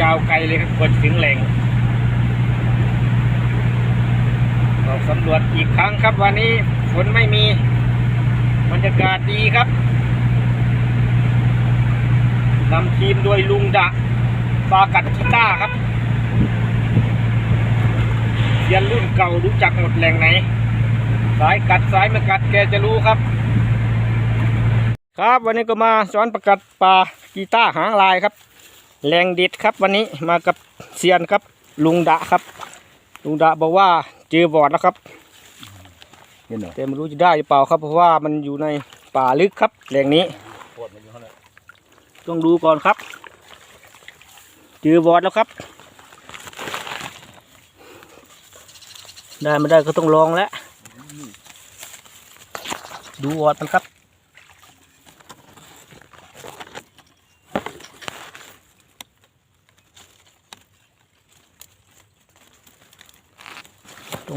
ยาวไกลเลยครับกว่าจะถึงแหล่งออกสำรวจอีกครั้งครับวันนี้ฝนไม่มีบรรยากาศดีครับนำทีมโดยลุงดะปากัดกีตาร์ครับเรียนรุ่นเก่ารู้จักหมดแหล่งไหน สายกัดสายไม่กัดแกจะรู้ครับ ครับวันนี้ก็มาสอนประกัดปลากีตาร์หางลายครับ แรงดิดครับวันนี้มากับเซียนครับ ลุงดะครับ ลุงดะบอกว่าเจอบอดแล้วครับเห็นเหรอแต่ไม่รู้จะได้หรือเปล่าครับ เพราะว่ามันอยู่ในป่าลึกครับแหล่งนี้ต้องดูก่อนครับ เจอบอดแล้วครับ ได้ไม่ได้ก็ต้องลองแล้วดูบอดมันครับ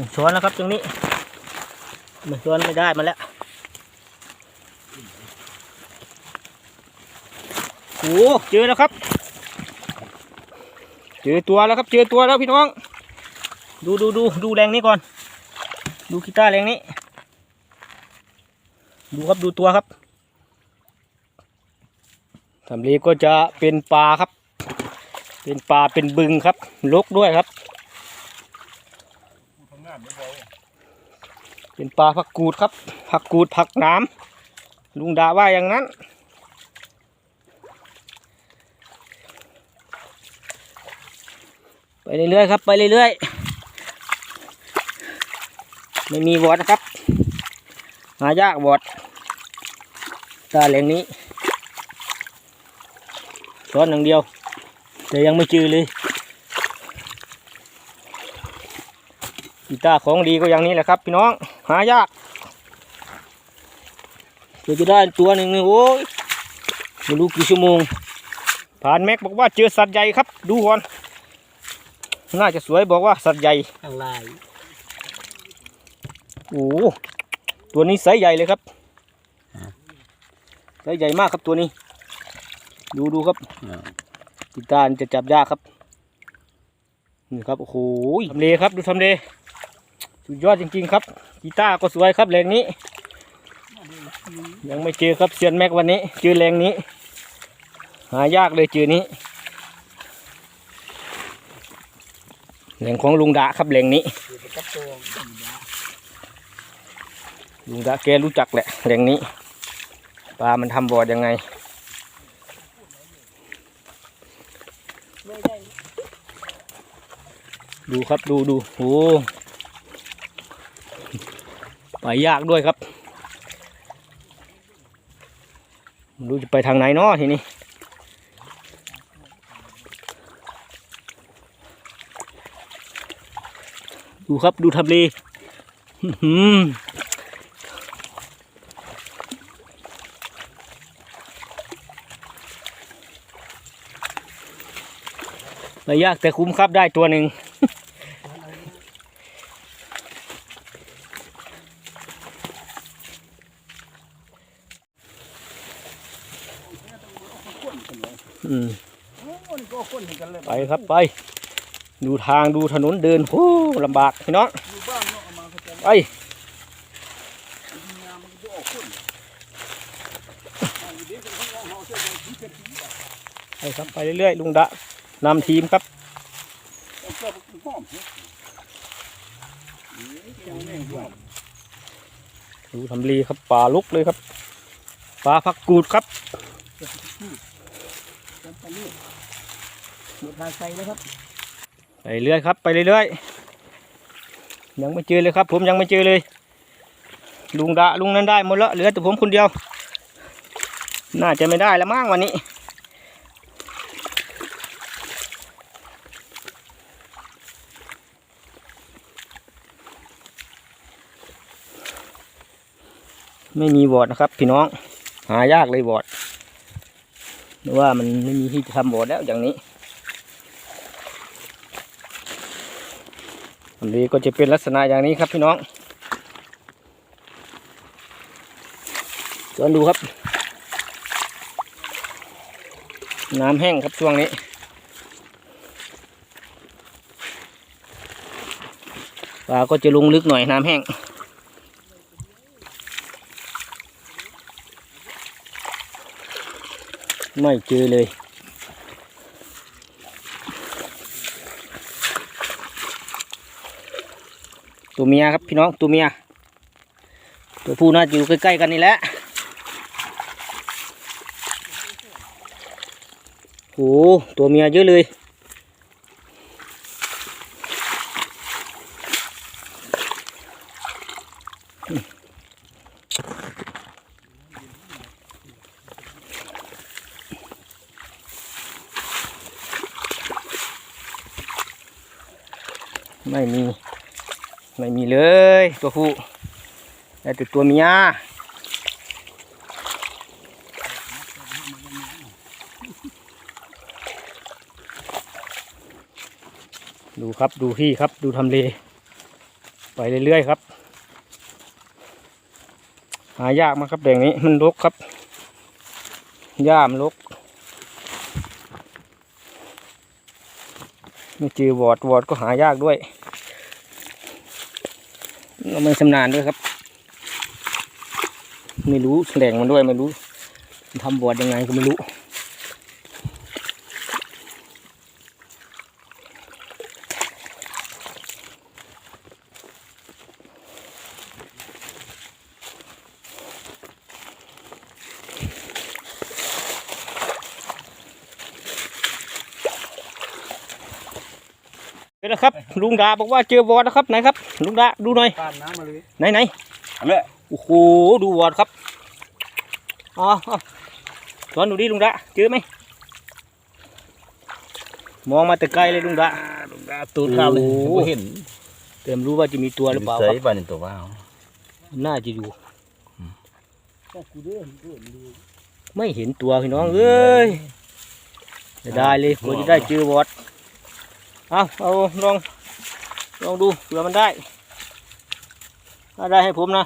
งช้อนแล้วครับตรงนี้มันช้อนไม่ได้มาแล้วโอ้เจอแล้วครับ เจอตัวแล้วครับ เจอตัวแล้วพี่น้อง ดูดูดูดูแรงนี้ก่อน ดูกีตาร์แรงนี้ ดูครับดูตัวครับทำเลก็จะเป็นปลาครับ เป็นปลาเป็นบึงครับลกด้วยครับ เป็นปลาผักกูดครับ ผักกูดผักน้ำลุงดาว่าอย่างนั้น ไปเรื่อยๆครับ ไปเรื่อยๆ ไม่มีวอดนะครับ หายากวอดตาแหล่งนี้ช้อนหนึ่างเดียว แต่ยังไม่จือเลยกีตาร์ของดีก็อย่างนี้แหละครับพี่น้อง หายากเพื่อจะได้ตัวหนึ่งนี่โอ้ยไม่รู้กี่ชั่วโมง ผ่านแม็กบอกว่าเจอสัตว์ใหญ่ครับ ดูก่อนน่าจะสวยบอกว่าสัตว์ใหญ่ข้างลายโอ้โหตัวนี้ไซส์ใหญ่เลยครับไซส์ใหญ่มากครับตัวนี้ ดูดูครับกีตาร์จะจับยากครับนี่ครับโอ้โหทำเลครับดูทำเลสุดยอดจริงๆครับ กีตาร์ก็สวยครับแรงนี้ ยังไม่เจอครับเซียนแม็กวันนี้ เจอแรงนี้ หายากเลยเจอนี้แหล่งของลุงดาครับแหล่งนี้ ลุงดาแกรู้จักแหละแหล่งนี้ปลามันทำบอดยังไงดูครับดูดูโอ้ ไปยากด้วยครับรู้จะไปทางไหนเนาะทีนี้ดูครับดูทำเลอื้อหือไม่ยากแต่คุ้มครับได้ตัวหนึ่ง ไปครับไป ดูทางดูถนนเดินโอ้ลำบากพี่น้องไปไปครับไปเรื่อยๆลุงดะนำทีมครับดูทำลีครับป่าลุกเลยครับป่าพักกูดครับ หมดทางไกลแล้วครับ ไปเรื่อยครับ ไปเรื่อยๆยังไม่เจอเลยครับ ผมยังไม่เจอเลย ลุงดะลุงนั้นได้หมดแล้วเหลือแต่ผมคนเดียว น่าจะไม่ได้แล้วมั้งวันนี้ไม่มีบอดนะครับ พี่น้องหายากเลยบอด รือว่ามันไม่มีที่จะทำบ่อแล้วอย่างนี้อันนี้ก็จะเป็นลักษณะอย่างนี้ครับพี่น้องสวนดูครับ น้ำแห้งครับช่วงนี้ปลาก็จะลงลึกหน่อยน้ำแห้ง ไม่เจอเลย ตัวเมียครับพี่น้องตัวเมีย ตัวผู้น่าจะอยู่ใกล้ๆกันนี่แหละโอ้ตัวเมียเยอะเลย ไม่มี ไม่มีเลย ตัวผู้แต่แต่ตัวเมียดูครับดูที่ครับดูทำเลไปเรื่อยๆครับ หายากมากครับแดงนี้มันรกครับหญ้ามันรกไม่เจอวอดวอดก็หายากด้วย เราไม่ชำนาญด้วยครับ ไม่รู้แหล่งมันด้วยไม่รู้ทำบอดยังไงก็ไม่รู้ เจอแล้วครับ ลุงดาบอกว่าเจอวอดนะครับไหนครับ ลุงดาดูหน่อยปานน้ำมาเลยไหนไหนอันนี้โอ้โหดูวอดครับอ๋ออ๋อสอนดูดิลุงดาเจอไหมมองมาแต่ไกลเลยลุงดาลุงดาตูดข้าวเลยโอ้โหบ่เห็นเต็มรู้ว่าจะมีตัวหรือเปล่าคใส่รับบ้านตัวว้าวน่าจะอยู่ไม่เห็นตัวพี่น้องเอ้ยจะได้เลยกว่าจะได้เจอวอด เอาเอาลองลองดูเผื่อมันได้ถ้าได้ให้ผมนะ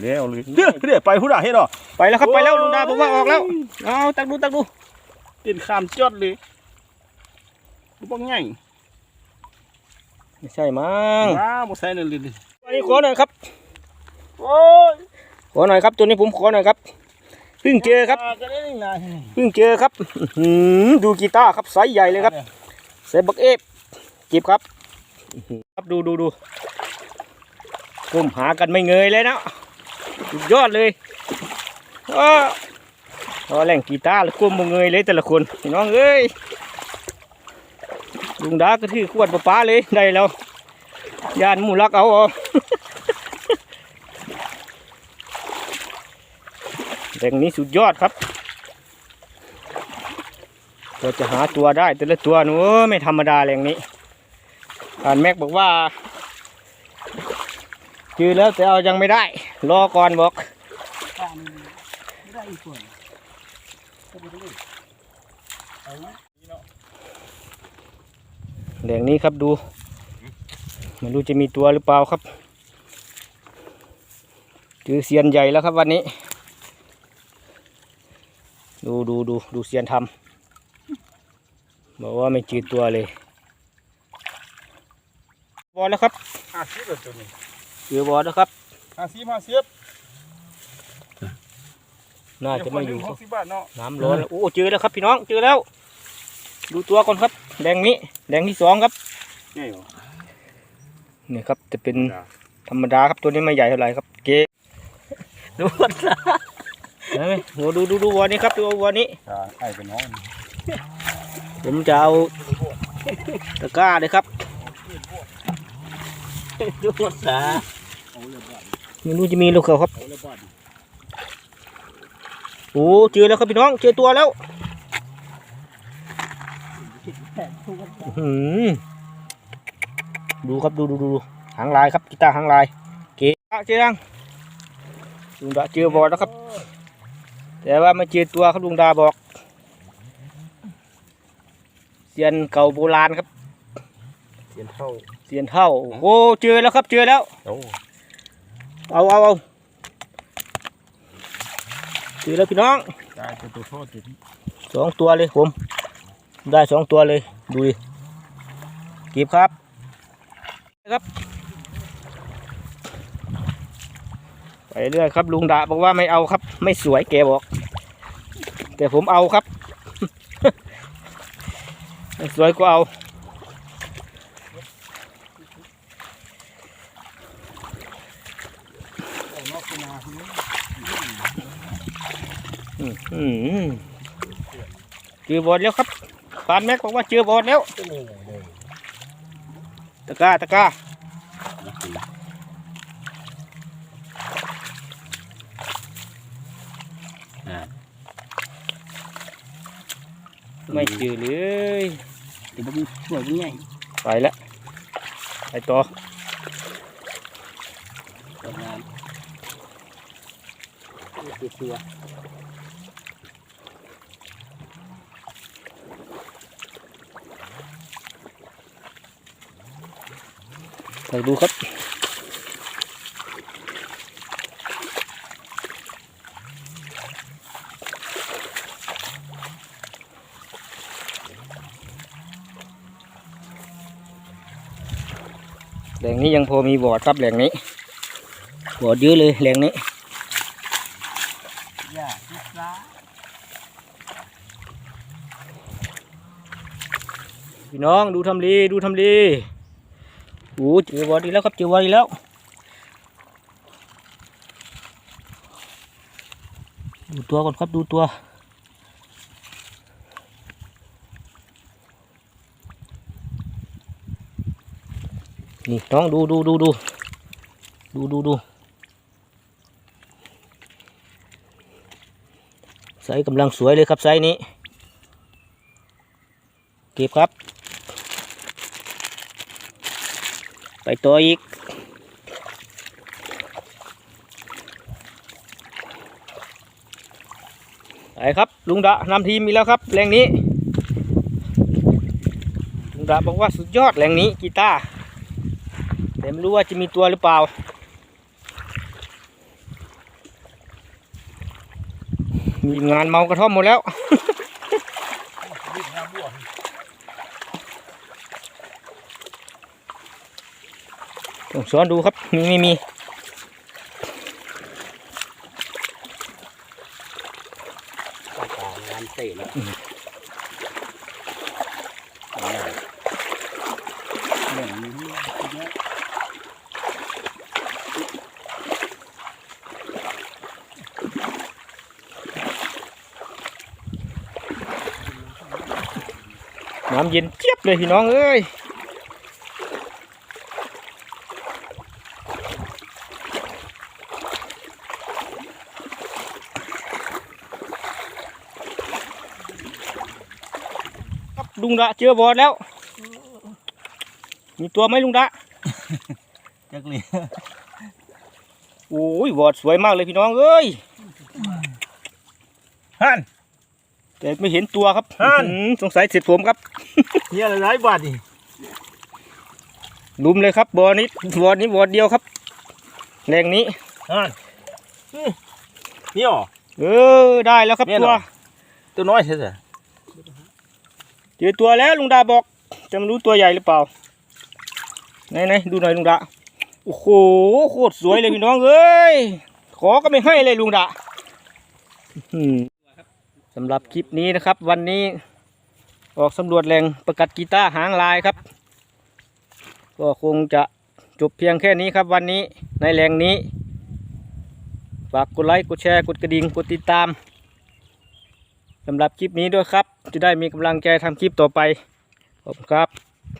เลี้ยวเลยเดี๋ยวเดี๋ยวไปผู้ใดเฮ็ดหรอไปแล้วครับไปแล้วโอ้ยลุงดาผมว่าออกแล้วเอาตักดูตักดูติดขามจอดเลยลูกบังใหญ่ไม่ใช่มั้งว้าวบ่ใส่นั่นเลยดิอันนี้ขอหน่อยครับโอ้ยขอหน่อยครับตัวนี้ผมขอหน่อยครับ เพิ่งเจอครับเพิ่งเจอครับดูกีตาร์ครับไซส์ใหญ่เลยครับใส่บักเอฟเก็บครับครับดูดูดูก้มหากันไม่เงยเลยนะสุดยอดเลยอ้าพอแหล่งกีตาร์แล้วก้มบ่เงยเลยแต่ละคนน้องเอ้ยลุงดาก็ถือขวดปลาปลาเลยได้แล้วยานมูลักเอาเอา แหล่งนี้สุดยอดครับเราจะหาตัวได้แต่ละตัวนู้ไม่ธรรมดาแหล่งนี้ผ่านแม็กบอกว่าเจอแล้วแต่เอายังไม่ได้ รอก่อนบอกแหล่งนี้ครับดูไม่รู้จะมีตัวหรือเปล่าครับเจอเซียนใหญ่แล้วครับวันนี้ ดูดูดูดูเซียนทำบอกว่าไม่เจอตัวเลยบอลแล้วครับห้าสิบเลยตัวนี้เจอบอลแล้วครับห้าสิบห้าสิบน่าจะไม่อยู่หกสิบบาทเนาะน้ำร้อนแล้วโอ้เจอแล้วครับพี่น้องเจอแล้ว ดูตัวก่อนครับแดงนี้แดงที่สองครับนี่เหรอนี่ครับจะเป็นธรรมดาครับตัวนี้ไม่ใหญ่เท่าไหร่ครับ เกดูนะ เห็นไหมโหดูดูดูวัวนี้ครับดูวัวนี้อ่าไอ้เป็นน้องผมจะเอาตะกร้าเลยครับดูสาไม่รู้จะมีหรือเปล่าครับเอาละบาทโอ้เจอแล้วครับพี่น้องเจอตัวแล้วอื้อหือดูครับดูดูดูดูหางลายครับกีตาร์หางลายเก๋เจอยังลุงดาเจอบอลแล้วครับ แต่ว่าไม่เจอตัวครับลุงดาบอกเซียนเก่าโบราณครับเสียนเท่าเซียนเท่าโอ้เจอแล้วครับเจอแล้วโอ้เอาเอาเอาเจอแล้วพี่น้องได้ตัวตัวโทษตัวนี้สองตัวเลยผมได้สองตัวเลยดูดิเก็บครับครับ ไปเรื่อยครับลุงดาบอกว่าไม่เอาครับ ไม่สวยแกบอก แต่ผมเอาครับ สวยก็เอาอืมอืมเจอบอลแล้วครับปานแม็กบอกว่าเจอบอลแล้วตะก้าตะก้า ไม่เจอเลยเดี๋ยวมันช่วยมันใหญ่ไปแล้วไปต่อทำงานตัวตัวไปดูครับ แหล่งนี้ยังพอมีบอดครับแหล่งนี้ บอดเยอะเลยแหล่งนี้พี่น้องดูทำลีดูทำลีโอ้เจอบอดอีกแล้วครับเจอบอดอีกแล้วดูตัวก่อนครับดูตัว นี่น้องดูดูดูดูดูดูดูไซส์กำลังสวยเลยครับไซส์นี้ เก็บครับ ไปตัวอีกไปครับ ลุงดะนำทีมมีแล้วครับแรงนี้ ลุงดะบอกว่าสุดยอดแรงนี้กีตาร์ แต่ไม่รู้ว่าจะมีตัวหรือเปล่า มีงานเมากระท่อมหมดแล้วต้องซ้อนดูครับ มีไม่มีตางานเตะแล้วเหมือนนี้เยอะ น้ำเย็นเจี๊ยบเลยพี่น้องเอ้ยครับลุงดะเจอบอดแล้ว มีตัวไหมลุงดะจักเลยโอ้ยบอดสวยมากเลยพี่น้องเอ้ยฮัน แต่ไม่เห็นตัวครับนั่นอื้อหือสงสัยเสร็จผมครับเฮียอะไรบาทดิลุมเลยครับบอนี้บอนี้บอดเดียวครับแรงนี้ฮันนี่หรอ เออได้แล้วครับเนี่ยตัวเหรอตัวน้อยใช่ไหมเจอตัวแล้วลุงดาบอกจะไม่รู้ตัวใหญ่หรือเปล่าไหนไหนดูหน่อยลุงดาโอ้โหโคตรสวยเลยพี่น้องเอ้ยขอก็ไม่ให้เลยลุงดาอื้อหือ สำหรับคลิปนี้นะครับ วันนี้ออกสำรวจแหล่งประกัดกีตาร์หางลายครับ ก็คงจะจบเพียงแค่นี้ครับวันนี้ในแหล่งนี้ฝากกดไลค์กดแชร์กดกระดิ่งกดติดตามสำหรับคลิปนี้ด้วยครับ จะได้มีกำลังใจทำคลิปต่อไปขอบคุณครับ